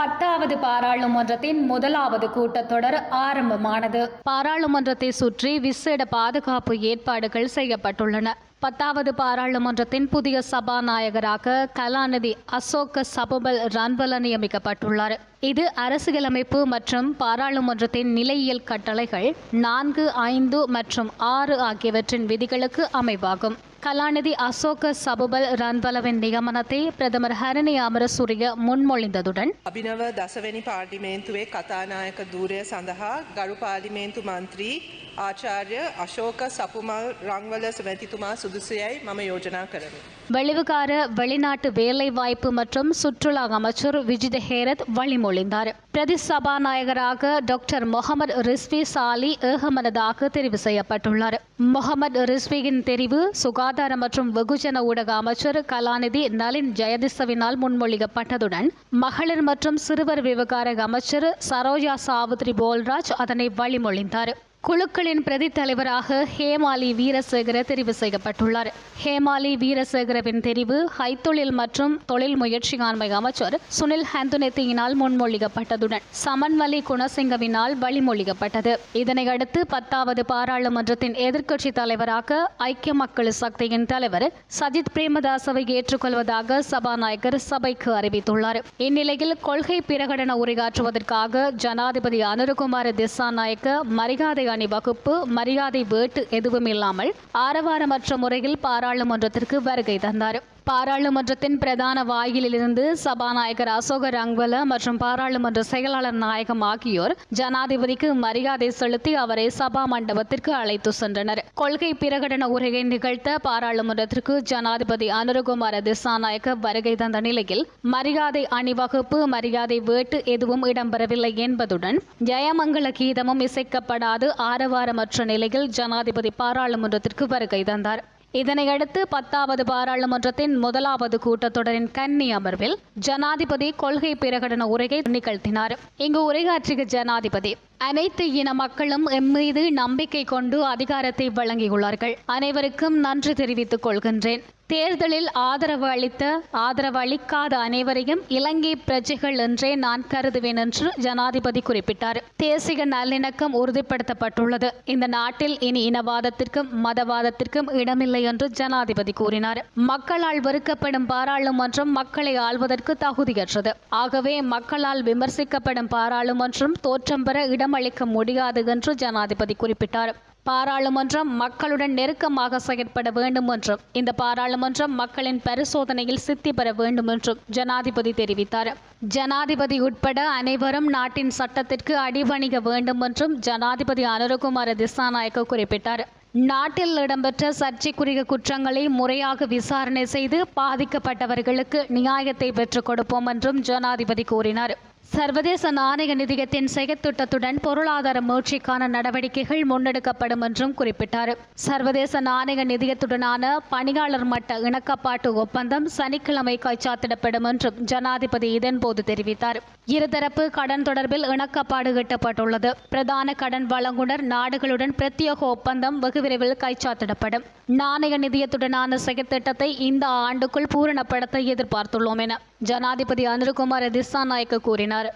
பத்தாவது பாராளுமன்றத்தின் முதலாவது கூட்டத்தொடர் ஆரம்பமானது. பாராளுமன்றத்தை சுற்றி விசேட பாதுகாப்பு ஏற்பாடுகள் செய்யப்பட்டுள்ளன. பத்தாவது பாராளுமன்றத்தின் புதிய சபாநாயகராக கலாநிதி அசோக சபபல் ரன்பல நியமிக்கப்பட்டுள்ளார். இது அரசியலமைப்பு மற்றும் பாராளுமன்றத்தின் நிலையியல் கட்டளைகள் நான்கு ஐந்து மற்றும் ஆறு ஆகியவற்றின் விதிகளுக்கு அமைவாகும். கலாநிதி அசோக சபுபல் ரன்பலவின் நியமனத்தை பிரதமர் ஹரணி அமரசூரிய முன்மொழிந்ததுடன் அபினவ தசவெனி பார்லிமேந்துவே கதாநாயக தூரிய சந்தகா கரு பார்லிமேந்து மந்திரி ஆச்சாரிய அசோக சபுமல் ரங்வல சுமதித்துமா புதுசையாய் மம யோஜனா கரமி வெளிவுகார வெளிநாட்டு வேலைவாய்ப்பு மற்றும் சுற்றுலா அமைச்சர் விஜித ஹேரத் வழிமொழிந்தார். பிரதி சபாநாயகராக டாக்டர் முகமது ரிஸ்வி சாலி ஏகமனதாக தெரிவு செய்யப்பட்டுள்ளார். முகமது ரிஸ்வியின் தெரிவு சுகாதார மற்றும் வெகுஜன ஊடக அமைச்சர் கலாநிதி நளின் ஜெயதிசவினால் முன்மொழியப்பட்டதுடன் மகளிர் மற்றும் சிறுவர் விவகார அமைச்சர் சரோஜா சாவுத்ரி போல்ராஜ் அதனை வழிமொழிந்தார். குழுக்களின் பிரதி தலைவராக ஹேமாலி வீரசேகர தெரிவு செய்யப்பட்டுள்ளார். ஹேமாலி வீரசேகரவின் தெரிவு கைத்தொழில் மற்றும் தொழில் முயற்சியாண்மை அமைச்சர் சுனில் ஹந்துனெத்தியினால் முன்மொழியப்பட்டதுடன் சமன்வலி குணசிங்கவினால் வழிமொழியப்பட்டது. இதனையடுத்து பத்தாவது பாராளுமன்றத்தின் எதிர்க்கட்சி தலைவராக ஐக்கிய மக்கள் சக்தியின் தலைவர் சஜித் பிரேமதாசவை ஏற்றுக்கொள்வதாக சபாநாயகர் சபைக்கு அறிவித்துள்ளார். இந்நிலையில் கொள்கை பிரகடன உரையாற்றுவதற்காக ஜனாதிபதி அனுருகுமார் திசாநாயக்க மரியாதை அணிவகுப்பு மரியாதை வேட்டு எதுவும் இல்லாமல் ஆரவாரமற்ற முறையில் பாராளுமன்றத்திற்கு வருகை தந்தார். பாராளுமன்றத்தின் பிரதான வாயிலிலிருந்து சபாநாயகர் அசோக ரங்வல மற்றும் பாராளுமன்ற செயலாளர் நாயகம் ஆகியோர் ஜனாதிபதிக்கு மரியாதை செலுத்தி அவரை சபா மண்டபத்திற்கு அழைத்து சென்றனர். கொள்கை பிரகடன உரையை நிகழ்த்த பாராளுமன்றத்திற்கு ஜனாதிபதி அனுரகுமார திசாநாயக்க வருகை தந்த நிலையில் மரியாதை அணிவகுப்பு மரியாதை வேட்டு எதுவும் இடம்பெறவில்லை என்பதுடன் ஜெயமங்கல கீதமும் இசைக்கப்படாது ஆரவாரமற்ற நிலையில் ஜனாதிபதி பாராளுமன்றத்திற்கு வருகை தந்தார். இதனையடுத்து பத்தாவது பாராளுமன்றத்தின் முதலாவது கூட்டத்தொடரின் கன்னி அமர்வில் ஜனாதிபதி கொள்கை பிரகடன உரையை நிகழ்த்தினார். இங்கு உரையாற்றிய ஜனாதிபதி. அனைத்து இன மக்களும் எம்மீது நம்பிக்கை கொண்டு அதிகாரத்தை வழங்கியுள்ளார்கள். அனைவருக்கும் நன்றி தெரிவித்துக் கொள்கின்றேன். தேர்தலில் ஆதரவு அளித்த ஆதரவு அளிக்காத அனைவரையும் இலங்கை பிரஜைகள் என்றே நான் கருதுவேன் என்று ஜனாதிபதி குறிப்பிட்டார். தேசிய நல்லிணக்கம் உறுதிப்படுத்தப்பட்டுள்ளது. இந்த நாட்டில் இனி இனவாதத்திற்கும் மதவாதத்திற்கும் இடமில்லை என்று ஜனாதிபதி கூறினார். மக்களால் வெறுக்கப்படும் பாராளுமன்றம் மக்களை ஆள்வதற்கு தகுதியற்றது. ஆகவே மக்களால் விமர்சிக்கப்படும் பாராளுமன்றம் தோற்றம் பெற இடமளிக்க முடியாது என்று ஜனாதிபதி குறிப்பிட்டார். பாராளுமன்றம் மக்களுடன் நெருக்கமாக செயற்பட வேண்டும் என்றும் இந்த பாராளுமன்றம் மக்களின் பரிசோதனையில் சித்தி பெற வேண்டும் என்றும் ஜனாதிபதி தெரிவித்தார். ஜனாதிபதி உட்பட அனைவரும் நாட்டின் சட்டத்திற்கு அடிபணிக வேண்டும் என்றும் ஜனாதிபதி அனுரகுமார திசாநாயக்க குறிப்பிட்டார். நாட்டில் இடம்பெற்ற சர்ச்சைக்குரிய குற்றங்களை முறையாக விசாரணை செய்து பாதிக்கப்பட்டவர்களுக்கு நியாயத்தை பெற்றுக் கொடுப்போம் என்றும் ஜனாதிபதி கூறினார். சர்வதேச நாணய நிதியத்தின் செயற்திட்டத்துடன் பொருளாதார மீட்சிக்கான நடவடிக்கைகள் முன்னெடுக்கப்படும் என்றும் குறிப்பிட்டார். சர்வதேச நாணய நிதியத்துடனான பணியாளர் மட்ட இணக்கப்பாட்டு ஒப்பந்தம் சனிக்கிழமை கைச்சாத்திடப்படும் என்றும் ஜனாதிபதி இதன்போது தெரிவித்தார். இருதரப்பு கடன் தொடர்பில் இணக்கப்பாடு எட்டப்பட்டுள்ளது. பிரதான கடன் வழங்குனர் நாடுகளுடன் பிரத்யேக ஒப்பந்தம் வெகு விரைவில் கைச்சாத்திடப்படும். நாணய நிதியத்துடனான செயற்திட்டத்தை இந்த ஆண்டுக்குள் பூரணப்படுத்த எதிர்பார்த்துள்ளோம் என ஜனாதிபதி அனுருகுமார திசாநாயக்க கூறினார்.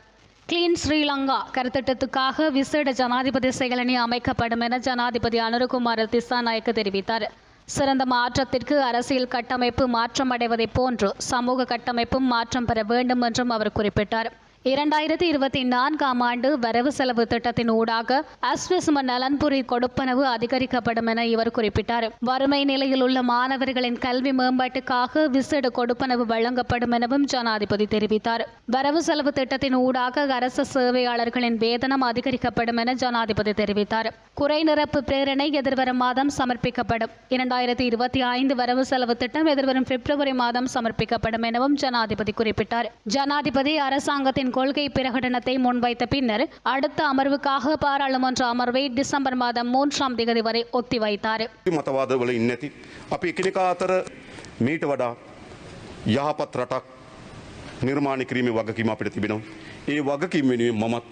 கிளீன் ஸ்ரீலங்கா கருத்திட்டத்துக்காக விசேட ஜனாதிபதி செயலணி அமைக்கப்படும் என ஜனாதிபதி அனுருகுமார திசாநாயக்க தெரிவித்தார். சிறந்த மாற்றத்திற்கு அரசியல் கட்டமைப்பு மாற்றமடைவதைப் போன்று சமூக கட்டமைப்பும் மாற்றம் பெற வேண்டும் என்றும் அவர் குறிப்பிட்டார். இரண்டாயிரத்தி இருபத்தி நான்காம் ஆண்டு வரவு செலவு திட்டத்தின் ஊடாக அஸ்விஸ்ம நலன்புரி கொடுப்பனவு அதிகரிக்கப்படும் என இவர் குறிப்பிட்டார். வறுமை நிலையில் உள்ள மாணவர்களின் கல்வி மேம்பாட்டுக்காக விசேட கொடுப்பனவு வழங்கப்படும் எனவும் ஜனாதிபதி தெரிவித்தார். வரவு செலவு திட்டத்தின் ஊடாக அரசு சேவையாளர்களின் வேதனம் அதிகரிக்கப்படும் என ஜனாதிபதி தெரிவித்தார். குறை நிரப்பு பிரேரணை எதிர்வரும் மாதம் சமர்ப்பிக்கப்படும். இரண்டாயிரத்தி இருபத்தி ஐந்து வரவு செலவு திட்டம் எதிர்வரும் பிப்ரவரி மாதம் சமர்ப்பிக்கப்படும் எனவும் ஜனாதிபதி குறிப்பிட்டார். ஜனாதிபதி அரசாங்கத்தின் கொள்கை பிரகடனத்தை முன்வைத்த பின்னர் அடுத்த அமர்வுக்காக பாராளுமன்ற அமர்வை டிசம்பர் மாதம் மூன்றாம் தேதி வரை ஒத்திவைத்தார் මතවාදවල ඉන්න ඇති. අපි එකනිකා අතර මීට වඩා යහපත් රටක් නිර්මාණ කිරීම වගකීම අපිට තිබෙනවා. ඒ වගකීම වෙනුවෙන් මමත්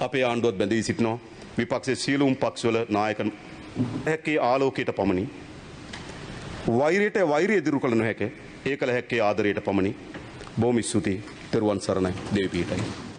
අපේ ආණ්ඩුවත් බැඳී සිටිනවා. විපක්ෂේ සියලුම් පක්ෂවල නායක හැක්කේ ආලෝකයට පමණි. වෛරයට වෛරය දිරු කළ නොහැක ඒ කළ හැක්කේ ආදරයට පමණි. බොහොම ස්තුතියි. तिरुवन सरण देवीपीठ है